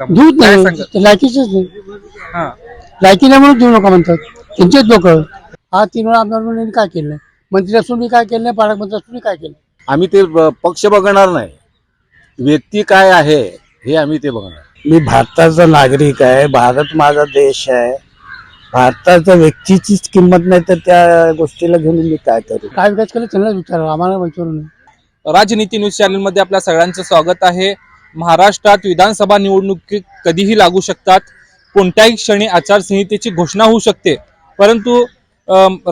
देऊच काय नाही सांगा? ते लायकीचेच नाही. हा. लायकी नाही म्हणून देऊ नका म्हणतात. त्यांचेच लोक. हा तीन वेळा आमदार म्हणून यांनी काय केलं नाही? मंत्री असून बी काय केलं नाही पालकमंत्री असून बी काय केलं आम्ही ते ब- पक्ष बघणार नाही. व्यक्ती काय आहे हे आम्ही ते बघणार. मी भारताचा नागरिक आहे भारत माझा देश आहे. भारताच्या व्यक्तीचीच किंमत नाही तर त्या गोष्टीला घेऊन मी काय करू? काय विकास केलं त्यांनाच विचारा आम्हाला विचारू नये. राजनीती न्यूज चॅनलमध्ये आपल्या सगळ्यांचं स्वागत आहे. महाराष्ट्रात विधानसभा निवडणुकी कधीही लागू शकतात. कोणत्याही क्षणी आचारसंहितेची घोषणा होऊ शकते. परंतु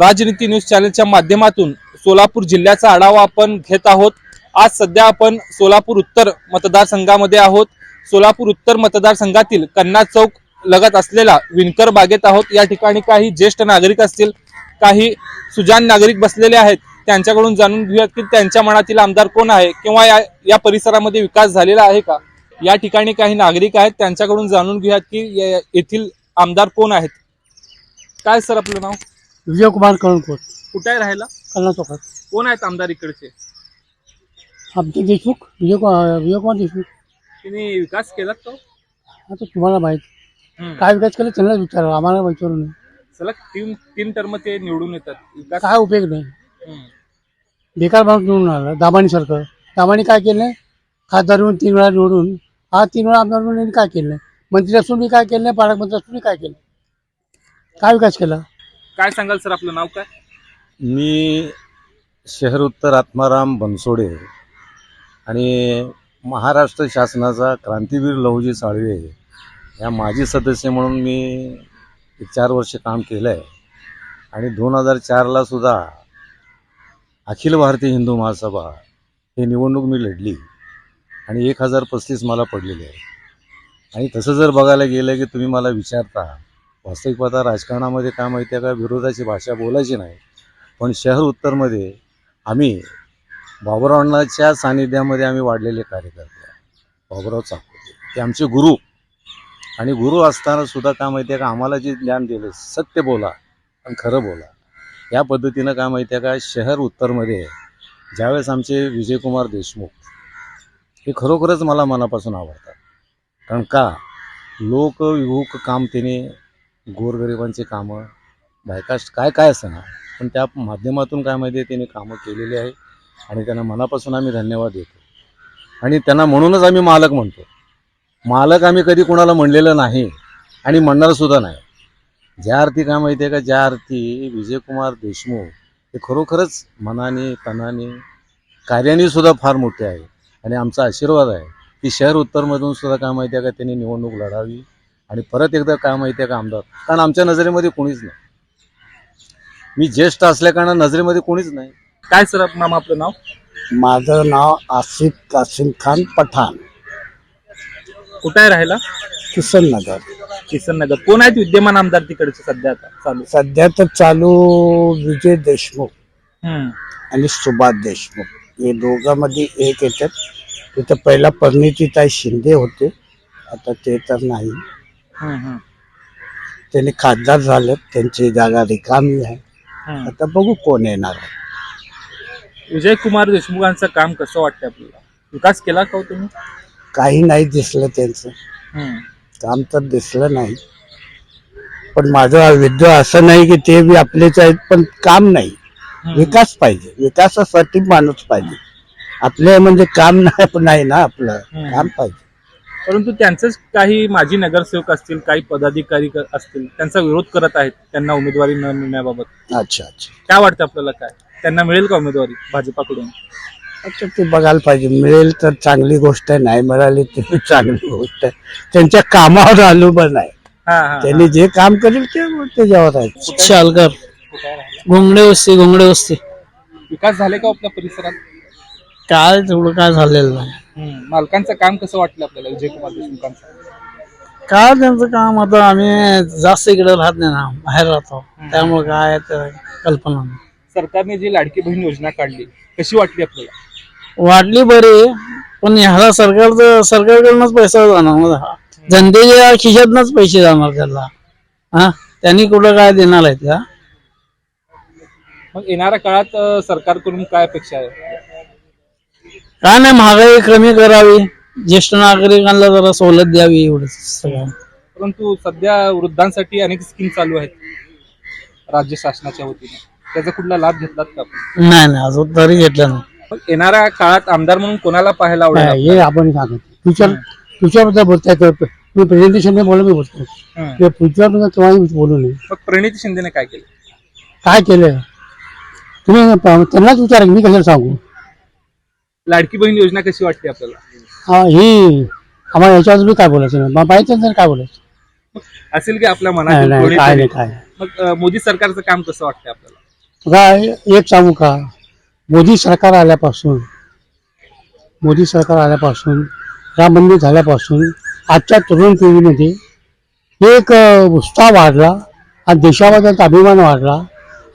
राजनीती न्यूज चॅनलच्या माध्यमातून सोलापूर जिल्ह्याचा आढावा आपण घेत आहोत. आज सध्या आपण सोलापूर उत्तर मतदारसंघामध्ये आहोत. सोलापूर उत्तर मतदारसंघातील कन्ना चौक लगत असलेला विणकर बागेत आहोत. या ठिकाणी काही ज्येष्ठ नागरिक असतील काही सुजान नागरिक बसलेले आहेत. त्यांच्याकडून जाणून घेऊयात की त्यांच्या मनातील आमदार कोण आहे किंवा या या परिसरामध्ये विकास झालेला आहे का? या ठिकाणी काही नागरिक आहेत त्यांच्याकडून जाणून घेऊयात की येथील आमदार कोण आहेत? काय सर आपलं नाव? विजयकुमार कळणकोट कुठे आहे राहायला? कल्ला चौकात कोण आहेत आमदार इकडचे? आमचे देशमुख विजय विजयकुमार देशमुख. त्यांनी विकास केलात तो आता तुम्हाला माहीत. हम्म. काय विकास केलं त्यांनाच विचारा आम्हाला विचारू नये. सलग तीन तीन टर्म ते निवडून येतात. विकास काय उपयोग नाही. बेकार माणूस निवडून आला दामानीसारखं दामानी काय केलं खासदार येऊन तीन वेळा निवडून हा तीन वेळा आमदार म्हणून काय केलं नाही? मंत्री असून बी काय केलं नाही? पालकमंत्री असून बी काय केलं काय विकास केला? काय सांगाल सर आपलं नाव काय? मी शहर उत्तर आत्माराम बनसोडे आणि महाराष्ट्र शासनाचा क्रांतीवीर लहुजी साळवे या माजी सदस्य म्हणून मी एक चार वर्ष काम केलं आहे आणि दोन हजार चारला सुद्धा अखिल भारतीय हिंदू महासभा ही निवडणूक मी लढली आणि एक हजार पस्तीस मला पडलेले आहे आणि तसं जर बघायला गेलं की तुम्ही मला विचारता वास्तविक पाहता राजकारणामध्ये काय माहिती आहे का? विरोधाची भाषा बोलायची नाही. पण शहर उत्तरमध्ये आम्ही बाबुरावांच्या सानिध्यामध्ये आम्ही वाढलेले कार्यकर्ते आहे. बाबुराव चाकोते ते आमचे गुरु. आणि गुरु असताना सुद्धा काय माहिती आहे का? आम्हाला जे ज्ञान दिलं सत्य बोला आणि खरं बोला. या पद्धतीनं काय माहिती आहे का? शहर उत्तरमध्ये ज्यावेळेस आमचे विजयकुमार देशमुख हे खरोखरच मला मनापासून आवडतात. कारण का? लोकविभूक काम त्याने गोरगरिबांचे कामं बायकास्ट काय काय असतं ना पण त्या माध्यमातून काय माहिती आहे त्याने कामं केलेली आहे आणि त्यांना मनापासून आम्ही धन्यवाद देतो. आणि त्यांना म्हणूनच आम्ही मालक म्हणतो. मालक आम्ही कधी कोणाला म्हणलेलं नाही आणि म्हणणारसुद्धा नाही. ज्या अर्थी काय माहिती आहे का? ज्या अर्थी विजयकुमार देशमुख हे खरोखरच मनाने तनाने कार्याने सुद्धा फार मोठे आहे आणि आमचा आशीर्वाद आहे. की शहर उत्तरमधून सुद्धा काय माहिती आहे का? त्यांनी निवडणूक लढावी आणि परत एकदा काय माहिती आहे का? आमदार. कारण आमच्या नजरेमध्ये कोणीच नाही. मी ज्येष्ठ असल्याकारणानं नजरेमध्ये कोणीच नाही. काय सर मामा आपलं नाव? माझं नाव आसिफ कासिम खान पठाण. कुठे आहे राहायला? किसन नगर किसन नगर? कोण आहेत विद्यमान आमदार तिकडचे सध्या आता? चालू? सध्या तर चालू विजय देशमुख हम्म. आणि सुभाष देशमुख. हे दोघांमध्ये एक येतात. तिथं पहिला परिणितीताई शिंदे होते. आता ते तर नाही. हम्म, हम्म, त्यांनी खासदार झाले त्यांची जागा रिकामी आहे. हम्म. आता बघू कोण येणार आहे. विजय कुमार देशमुखांचं काम कसं वाटतं आपल्याला? विकास केला का हो तुम्ही? काही नाही दिसलं त्यांचं. हम्म. काम तर दिसलं नाही. पण माझं विद्य असं नाही की ते बी आपलेच आहेत पण काम नाही. विकास पाहिजे. विकासासाठी माणूस पाहिजे. आपले म्हणजे काम नाही ना आपलं. काम पाहिजे. परंतु त्यांचेच काही माजी नगरसेवक असतील काही पदाधिकारी असतील त्यांचा विरोध करत आहेत त्यांना उमेदवारी न मिळण्याबाबत. अच्छा अच्छा. काय वाटतं आपल्याला काय? त्यांना मिळेल का उमेदवारी भाजपाकडून? अच्छा ते बघायला पाहिजे. मिळेल तर चांगली गोष्ट आहे नाही मिळाली तरी चांगली गोष्ट आहे. त्यांच्या कामावर अवलंबून आहे. हा हा, हा. त्यांनी जे काम करेल ते त्याच्यावर आहे शालकर कुठे? घोंगडे वस्ती घोंगडे वस्ती. विकास झाले का आपल्या परिसरात? काय तेवढं काय झालेलं नाही. हम्म. मालकांचं काम कसं वाटलं आपल्याला? विजय कुमार देशमुखांचं? काय त्यांचं काम? आता आम्ही जास्त इकडे राहत नाही ना बाहेर राहतो. त्यामुळे काय ते कल्पना नाही. सरकारने जी लाडकी बहीण योजना काढली कशी वाटली आपल्याला? वाढली बरी पण ह्याला सरकारचं सरकारकडूनच पैसा जाणार हा. जनतेच्या खिशातनच पैसे जाणार त्याला. हा? त्यांनी कुठं काय देणार आहेत का? मग येणाऱ्या काळात अं, सरकारकडून काय अपेक्षा आहे? काय नाही महागाई कमी करावी. ज्येष्ठ नागरिकांना जरा सवलत द्यावी एवढंच सगळं. परंतु सध्या वृद्धांसाठी अनेक स्कीम चालू आहेत राज्य शासनाच्या वतीने. त्याचा कुठला लाभ घेतलात का आपण? नाही नाही अजून तरी घेतलं नाही. मग येणाऱ्या काळात आमदार म्हणून कोणाला पाहायला आवडेल हे आपण सांगतो फ्युचर फ्युचरबद्दल बोलताय तर मी प्रेझेंटेशन नाही बोललो मी बोलतो हं. ते फ्युचरबद्दल केव्हाही बोलू नये. मग प्रणिती शिंदेने काय केलं? काय केलं? तुम्ही त्यांनाच विचारा मी कशाला सांगू? लाडकी बहीण योजना कशी वाटते आपल्याला? हा ही आम्हाला याच्यावर बी काय बोलायचं नाही. नाही काय बोलायचं? असेल की आपल्या मनात काय नाही काय. मग मोदी सरकारचं काम कसं वाटतंय आपल्याला? काय एक सांगू का? मोदी सरकार आल्यापासून मोदी सरकार आल्यापासून राम मंदिर झाल्यापासून आजच्या तरुण पिढीमध्ये एक उत्साह वाढला आणि देशाबद्दल अभिमान वाढला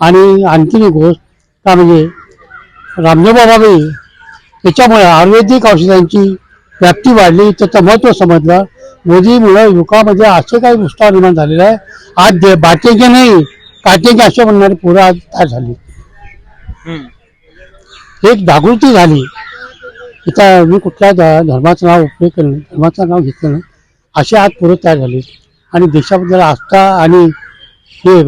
आणि आणखीन एक गोष्ट का म्हणजे रामदेव बाबाबाई त्याच्यामुळे आयुर्वेदिक औषधांची व्याप्ती वाढली. त्याचं महत्त्व समजलं. मोदीमुळं युगामध्ये असे काही उत्साह निर्माण झालेला आहे. आज दे बाटेचे नाही काटेचे असे म्हणणारे पुरं आज काय झाली. एक जागृती झाली. इथं मी कुठल्या धर्माचं नाव उपयोग केलं नाही धर्माचं नाव घेतलं नाही असे आज पोरं तयार झाले. आणि देशाबद्दल आस्था आणि हे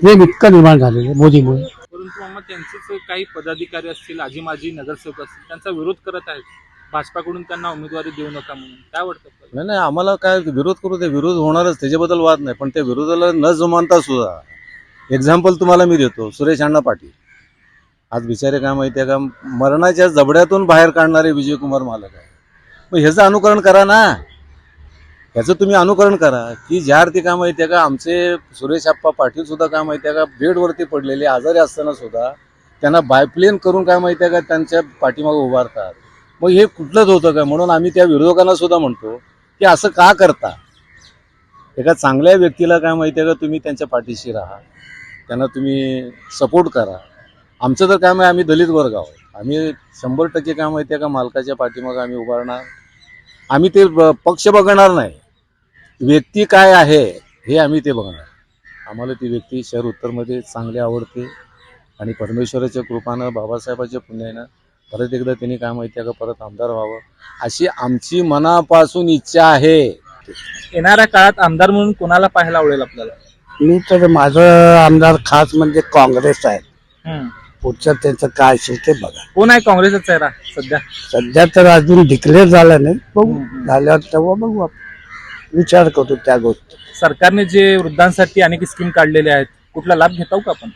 प्रेम इतकं निर्माण झालेलं आहे मोदीमुळे. परंतु मामा त्यांचेच काही पदाधिकारी असतील आजी माजी नगरसेवक असतील त्यांचा विरोध करत आहेत. भाजपाकडून त्यांना उमेदवारी देऊ नका म्हणून. काय वाटतं आपल्याला? नाही नाही आम्हाला काय विरोध करू ते विरोध होणारच त्याच्याबद्दल वाद नाही. पण त्या विरोधाला न जुमानता सुद्धा एक्झाम्पल तुम्हाला मी देतो सुरेश अण्णा पाटील. आज बिचारे काय माहिती आहे का मरणाच्या जबड्यातून बाहेर काढणारे विजयकुमार मालक आहे. मग ह्याचं अनुकरण करा ना. ह्याचं तुम्ही अनुकरण करा. की ज्या अर्थी काय माहिती आहे का आमचे सुरेश आप्पा पाटील सुद्धा काय माहिती आहे का बेडवरती पडलेले आजारी असताना सुद्धा त्यांना बायप्लेन करून काय माहिती आहे का त्यांच्या पाठीमागे उभारतात. मग हे कुठलंच होतं का? म्हणून आम्ही त्या विरोधकांना सुद्धा म्हणतो की असं का करता? एका चांगल्या व्यक्तीला काय माहिती आहे का तुम्ही त्यांच्या पाठीशी राहा. त्यांना तुम्ही सपोर्ट करा. आमचं तर काय माहिती आम्ही दलित वर्ग आहोत. आम्ही शंभर टक्के काय माहिती आहे का? मालकाच्या पाठीमागं आम्ही उभारणार आम्ही ते पक्ष बघणार नाही. व्यक्ती काय आहे हे आम्ही ते बघणार. आम्हाला ती व्यक्ती शहर उत्तरमध्ये चांगली आवडते आणि परमेश्वराच्या कृपानं बाबासाहेबाच्या पुण्यानं परत एकदा त्यांनी काय माहिती आहे का? परत आमदार व्हावं. अशी आमची मनापासून इच्छा आहे. येणाऱ्या काळात आमदार म्हणून कोणाला पाहायला आवडेल आपल्याला? मी तर माझं आमदार खास म्हणजे काँग्रेस आहे. हं. पुढचं त्यांचं काय असेल ते बघा. कोण आहे काँग्रेसचा चेहरा सध्या? सध्या तर अजून डिक्लेअर झालं नाही. बघू. झाल्यावर तेव्हा बघू आपण. विचार करू त्या गोष्टी. सरकारने जे वृद्धांसाठी अनेक स्कीम काढलेले आहेत कुठला लाभ घेताव का आपण?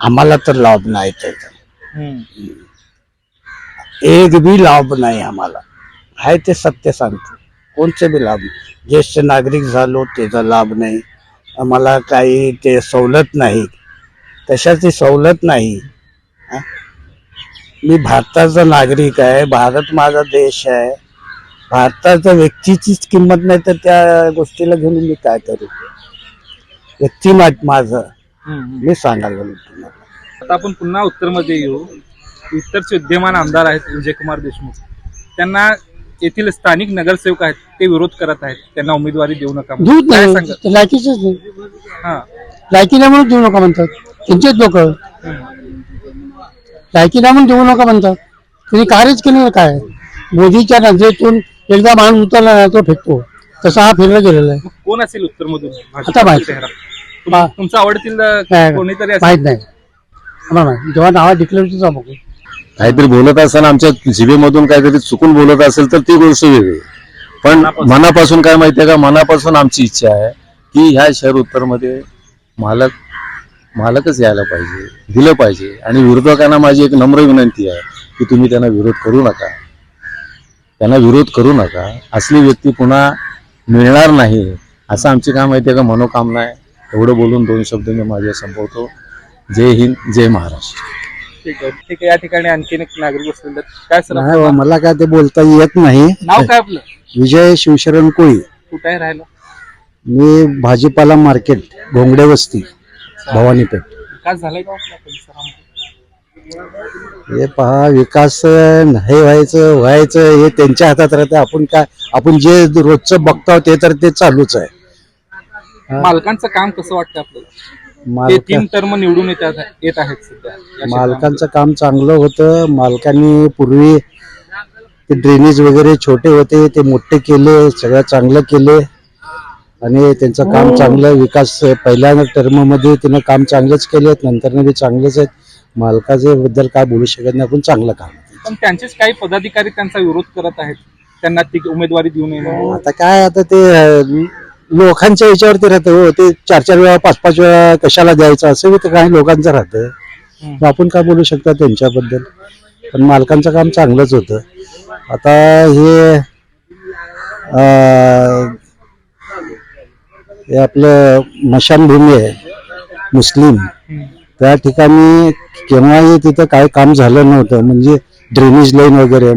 आम्हाला तर लाभ नाही त्याचा. हं. एक बी लाभ नाही आम्हाला. आहे ते सत्य सांगतो. कोणते बी लाभ नाही. ज्येष्ठ नागरिक झालो त्याचा लाभ नाही. आम्हाला काही ते सवलत नाही. कशाची सवलत नाही? मी भारताचा नागरिक आहे भारत माझा देश आहे. भारताच्या व्यक्तीचीच किंमत नाही तर त्या गोष्टीला घेऊन मी काय करू? व्यक्ती माझं. मी सांगायला तुम्हाला. आता आपण पुन्हा उत्तरमध्ये येऊ. उत्तरचे विद्यमान आमदार आहेत विजयकुमार देशमुख त्यांना येथील स्थानिक नगरसेवक आहेत ते विरोध करत आहेत. त्यांना उमेदवारी देऊ नका म्हणून. देऊच काय नाही नाही. हा. लायकी नाही म्हणून देऊ नका म्हणतात. त्यांचेच लोक. नाही म्हणून देऊ नका म्हणतात. त्यांनी कार्यच केलेलं काय? मोदीच्या नजरेतून एकदा माणूस उतरला नाही तो फेकतो. तसा हा फिरला गेलेला आहे. कोण असेल उत्तरमधून? आता भाजपचा माहीत. तुमचा आवडतील अं, काय? कोणीतरी असेल? माहीत नाही. आम्हाला माहीत. जेव्हा नावा डिक्लेअर बघू. काहीतरी बोलत असताना आमच्या जिभेमधून काहीतरी चुकून बोलत असेल तर ती गोष्ट वेगळी. पण मनापासून. मनापासून काय माहितीये का? मनापासून आमची इच्छा आहे की ह्या शहर उत्तरमध्ये मालक मालकच यायला पाहिजे दिलं पाहिजे. आणि विरोधकांना माझी एक नम्र विनंती आहे की तुम्ही त्यांना विरोध करू नका. त्यांना विरोध करू नका. असली व्यक्ती पुन्हा मिळणार नाही असं आमची काय माहिती आहे का? मनोकामना आहे. एवढं बोलून दोन शब्द मी माझे संपवतो. जय हिंद जय महाराष्ट्र. ठीक आहे. ठीक आहे. या ठिकाणी आणखीन एक नागरिक बसलेले आहेत. काय सर नाही बा, मला काय ते बोलता येत नाही. नाव काय आपलं? विजय शिवशरण कोळी. कुठे राहिलं? मी भाजीपाला मार्केट घोंगडे वस्ती. भवानीपेठ विकास झालाय का आपल्या परिसरामध्ये? हे पहा विकास नाही व्हायचं व्हायचं हे त्यांच्या हातात राहतं. आपण काय आपण जे रोजचं बघतो ते तर ते चालूच आहे. हा. मालकांचं काम कसं वाटतं आपल्याला? ते मालका तीन टर्म निवडून येत आहेत येत आहेत सध्या. या क्षेत्रामध्ये. मालकांचं काम चांगलं होतं. मालकांनी पूर्वी ते ड्रेनेज वगैरे छोटे होते. ते मोठे केले सगळं चांगलं केले. आणि त्यांचं काम चांगलं विकास पहिल्या टर्ममध्ये तिनं काम चांगलंच केले नंतर बी चांगलेच आहेत. मालकाचे बद्दल काय बोलू शकत नाही. आपण चांगलं काम. पण त्यांचेच काही पदाधिकारी त्यांचा विरोध करत आहेत. त्यांना ती उमेदवारी देऊ नये. आता काय आता ते लोकांच्या याच्यावरती राहतं. हो ते चार चार वेळा पाच पाच वेळा कशाला द्यायचं? असं बी तर काही लोकांचं राहतं. आपण काय बोलू शकता त्यांच्याबद्दल? पण मालकांचं काम चांगलंच होतं. आता हे हे आपलं मशानभूमी आहे मुस्लिम. त्या ठिकाणी केव्हाही तिथं काय काम झालं नव्हतं म्हणजे ड्रेनेज लाईन वगैरे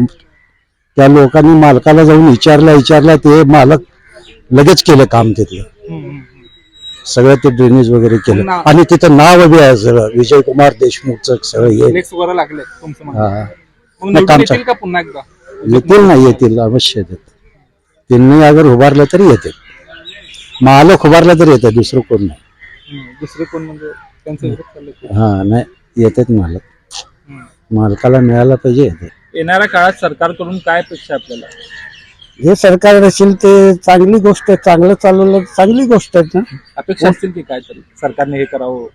त्या लोकांनी मालकाला जाऊन विचारला विचारला ते मालक लगेच केलं काम तिथलं. सगळं ते ड्रेनेज वगैरे केलं नाव- आणि तिथं नाव बी आहे सगळं विजय कुमार देशमुखचं सगळं हे फ्लेक्स वगैरे लागले तुमचं म्हणणं. हा. मग निवडून काम येतील का पुन्हा एकदा येतील ना येतील अवश्य येतात त्यांनी अगर उभारलं तरी येते मालक उभारला तरी येतात दुसरं कोण नाही. दुसरे कोण म्हणजे त्यांचा विरोध चाललाय की? हा नाही येतात मालक हम्म. मालकाला मिळायला पाहिजे येते येणाऱ्या काळात सरकारकडून काय अपेक्षा आपल्याला जे सरकार असेल ते चांगली गोष्ट आहे चांगलं चालवलं तर चांगली गोष्ट आहे ना अपेक्षा असतील की काय तरी सरकारने हे करावं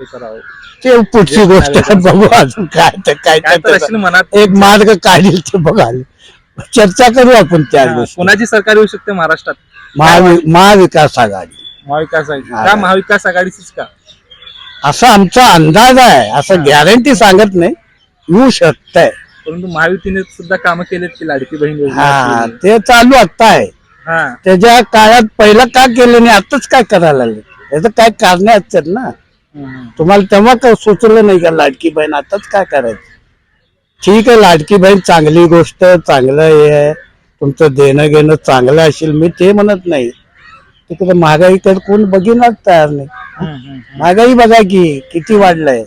हे करावं ते पुढची गोष्ट आहे. बघू अजून काय काय काय तर त्याचं. असेल मनात एक मार्ग काढील ते बघाल चर्चा करू आपण त्या हा, गोष्टी कोणाची सरकार येऊ शकते महाराष्ट्रात महावि- महाविकास आघाडी. महाविकास आघाडी. का महाविकास आघाडीचीच का? असा आमचा अंदाज आहे. असं गॅरंटी सांगत नाही. येऊ शकतंय. परंतु महायुतीने सुद्धा कामं केलेत की लाडकी बहीण योजना हा असेल. ते चालू आता आहे. हा. त्याच्या काळात पहिलं का केलं नाही आताच काय करायला लागले? याचं काय कारण असतात ना? हम्म. तुम्हाला तेव्हा का सुचलं नाही का लाडकी बहीण? आताच काय करायचं? ठीक आहे लाडकी बहीण चांगली गोष्ट चांगलं हे आहे. तुमचं देणं घेणं चांगलं असेल मी ते म्हणत नाही. तिकडे महागाईकडे कोण बघिणार तयार नाही. महागाई बघा की किती वाढलंय.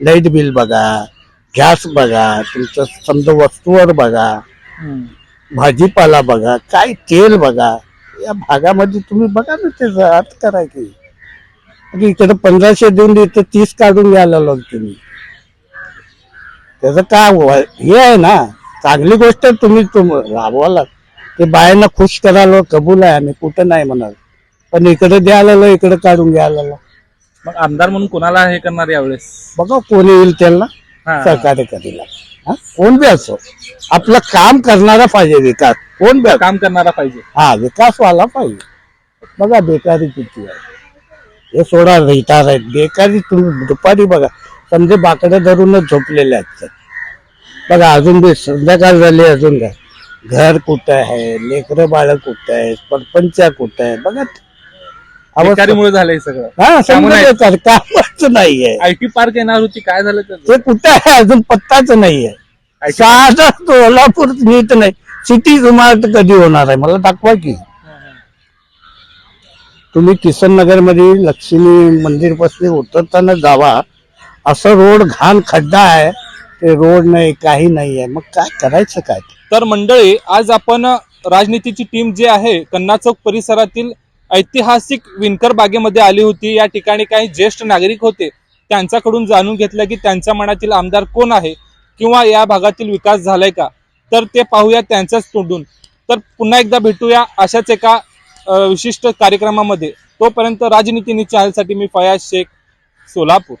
लाइट बिल बघा गॅस बघा तुमचं समजा वस्तूवर बघा. भाजीपाला बघा काय तेल बघा या भागामध्ये तुम्ही बघा ना त्याचा अर्थ करा की. म्हणजे इकडे पंधराशे देऊन इथं तीस काढून घ्यायला लागलो तुम्ही. त्याचं काय हे आहे ना. चांगली गोष्ट तुम्ही तुम राबवाला ते बायांना खुश करायला कबूल आहे आम्ही कुठं नाही म्हणाल. पण इकडे द्यायला इकडे काढून घ्यायला. मग आमदार म्हणून कोणाला हे करणार यावेळेस? बघा कोणी येईल त्यांना? हा. सहकार्य करीला? कोण बी असो. आपलं काम करणारा पाहिजे विकास. कोण बी. काम करणारा पाहिजे. हा विकास व्हायला पाहिजे. बघा बेकारी किती आहे. हे सोडा रिटायर आहेत. बेकारी तुम्ही दुपारी बघा. समजे बाकडे धरूनच झोपलेले असतात बघा अजून बी संध्याकाळ झाली अजून काय. घर कुठं आहे लेकरं बाळ कुठं आहे परपंच कुठं आहे बघा. अवस्था. बेकारीमुळे झालंय सगळं. हा समजा कामच नाहीये. आयटी पार्क येणार होती काय झालं त्याचं? ते कुठं आहे अजून पत्ताच नाहीये. साधा सोलापूर नीट नाही. सिटी इमारत कधी होणार आहे मला दाखवा की. तुम्ही किसन नगरमध्ये लक्ष्मी मंदिरपासून उतरताना जावा. असं रोड घाण खड्डा आहे. ते रोड नाही काही नाही आहे. मग काय करायचं काय? तर मंडळी आज आपण राजनीतीची टीम जी आहे कन्ना चौक परिसरातील ऐतिहासिक विणकर बागेमध्ये आली होती. या ठिकाणी काही ज्येष्ठ नागरिक होते. त्यांच्याकडून जाणून घेतलं की त्यांच्या मनातील आमदार कोण आहे किंवा या भागातील विकास झालाय का? तर ते पाहूया त्यांच्याच तोंडून. तर पुन्हा एकदा भेटूया अशाच एका विशिष्ट कार्यक्रमामध्ये. तोपर्यंत राजनीती चॅनलसाठी मी फयाज शेख सोलापूर.